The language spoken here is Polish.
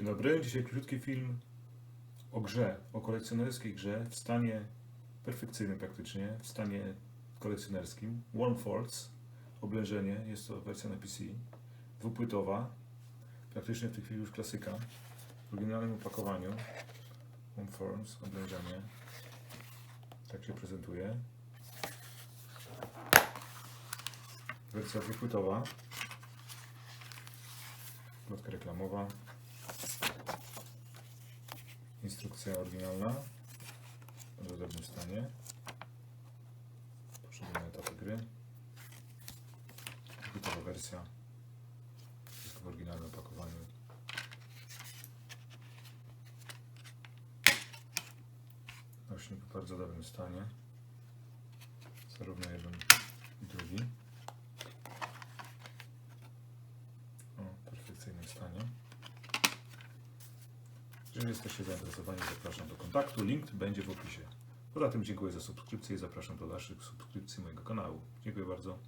Dzień dobry, dzisiaj krótki film o grze, o kolekcjonerskiej grze w stanie perfekcyjnym praktycznie, w stanie kolekcjonerskim. Warm Force, oblężenie, jest to wersja na PC, dwupłytowa, praktycznie w tej chwili już klasyka, w oryginalnym opakowaniu. Warm Force, oblężenie, tak się prezentuje. Wersja dwupłytowa, plotka reklamowa. Instrukcja oryginalna w dobrym stanie. Poszczególne etapy gry. Gotowa wersja. Wszystko w oryginalnym opakowaniu. Nośnik w bardzo dobrym stanie. Zarówno jeden i drugi. O, w perfekcyjnym stanie. Jeżeli jesteście zainteresowani, zapraszam do kontaktu. Link będzie w opisie. Poza tym dziękuję za subskrypcję i zapraszam do dalszych subskrypcji mojego kanału. Dziękuję bardzo.